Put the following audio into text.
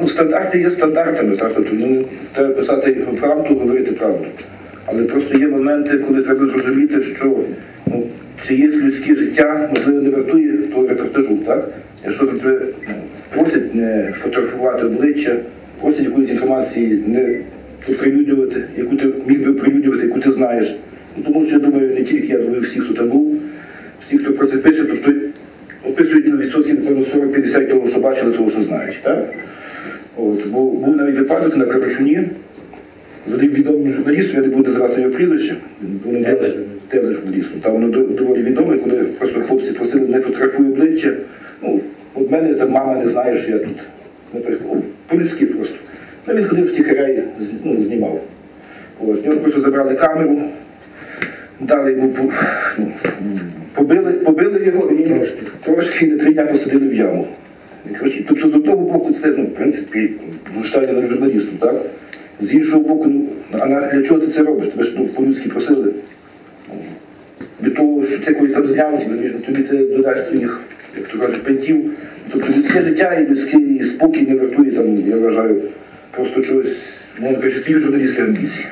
Ну, стандарти є стандартами, так? Тобто ну, треба писати правду, говорити правду. Але просто є моменти, коли треба зрозуміти, що ну, чиєсь людське життя, можливо, не вартує того репортажу, так? Якщо тебе ну, просять не фотографувати обличчя, просять якоїсь інформації не оприлюднювати, яку ти міг би оприлюднювати, яку ти знаєш. Ну, тому що я думаю, не тільки я думаю, всі, хто там був, всі, хто про це пише, тобто описують на відсотки, напевно, 40-50 того, що бачили, того, що знають. Так? От, бо був навіть випадок на Карачуні, з одним відомим журналістом, я не буду називати його прізвище, тележурналістом. Там воно доволі відоме, коли просто хлопці просили не фотографуй обличчя. Ну, от мене там мама не знає, що я тут. Наприклад, ну, по-людськи просто. Ну, він ходив втіхаря і ну, знімав. В нього просто забрали камеру, дали йому ну, побили, побили його і Трошки. трошки на три дня посадили в яму. Коротше, Тобто з одного боку це, ну, в принципі, гуштання на журналістом, так? З іншого боку, ну, а для чого ти це робиш? Тебе ж ну, по-людськи просили. Від того, що ти якось там зняв, тобі, тобі це додасть твоїх, як то кажуть, пентів. Тобто людське життя і людський спокій не вартує, там, я вважаю, просто чогось, можна кажучи, твій журналістських амбіцій.